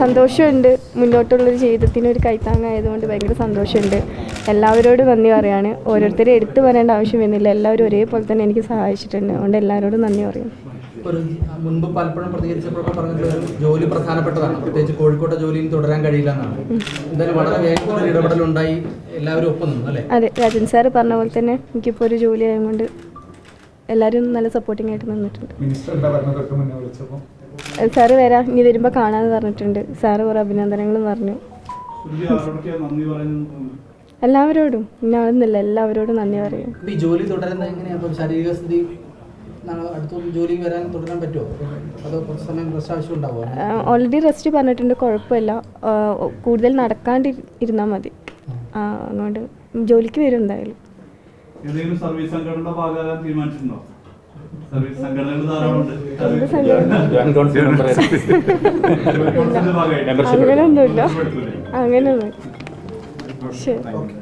സന്തോഷമുണ്ട്. മുന്നോട്ടുള്ളൊരു ജീവിതത്തിന് ഒരു കൈത്താങ്ങായതുകൊണ്ട് ഭയങ്കര സന്തോഷമുണ്ട്. എല്ലാവരോടും നന്ദി പറയാണ്. ഓരോരുത്തരെ എടുത്തു പറയേണ്ട ആവശ്യം വരുന്നില്ല. എല്ലാവരും ഒരേപോലെ തന്നെ എനിക്ക് സഹായിച്ചിട്ടുണ്ട്. അതുകൊണ്ട് എല്ലാവരോടും നന്ദി പറയും. മുൻപ് പലപ്പോഴും പ്രതികരിച്ചപ്പോഴൊക്കെ പറഞ്ഞിട്ടുള്ളത് ജോലി പ്രധാനപ്പെട്ടതാണ്. പ്രത്യേകിച്ച് കോഴിക്കോട്ടെ ജോലിയിൽ തുടരാൻ കഴിയില്ല എന്നാണ്. എന്തായാലും വളരെ ഒരു ഇടപെടലുണ്ടായി. എല്ലാവരും ഒപ്പം നിന്നു അല്ലേ? അതെ രാജൻ സാർ പറഞ്ഞ പോലെ തന്നെ എനിക്കിപ്പോൾ ഒരു ജോലി ആയതുകൊണ്ട് എല്ലാവരും നല്ല സപ്പോർട്ടിംഗ് ആയിട്ട് നിന്നിട്ടുണ്ട്. സാറ് വരാം ഇനി വരുമ്പോൾ കാണാമെന്ന് പറഞ്ഞിട്ടുണ്ട്. സാറ് കുറേ അഭിനന്ദനങ്ങളും പറഞ്ഞു. എല്ലാവരോടും. ഇന്നാളെന്നില്ല എല്ലാവരോടും നന്ദി പറയും. ഈ ജോലി തുടരുന്നത് എങ്ങനെയാണ് ശാരീരിക സ്ഥിതി നാളെ ജോലിക്ക് വരാൻ തുടരാൻ പറ്റുമോ അതോ കുറച്ച് സമയം റെസ്റ്റ് ആവശ്യം ഉണ്ടാവുമോ? ഓൾറെഡി റെസ്റ്റ് പറഞ്ഞിട്ടുണ്ട്. കുഴപ്പമില്ല. കൂടുതൽ നടക്കാണ്ട് ഇരുന്നാൽ മതി അതുകൊണ്ട് ജോലിക്ക് വരും എന്തായാലും. ഏതെങ്കിലും സർവീസ് സംഘടനയുടെ ഭാഗമാകാൻ തീരുമാനിച്ചിട്ടുണ്ടോ? സർവീസ് സംഘടനകൾ ധാരാളമുണ്ട് അങ്ങനെയൊന്നുമില്ല? അങ്ങനെയൊന്നും ശരി. ഓക്കെ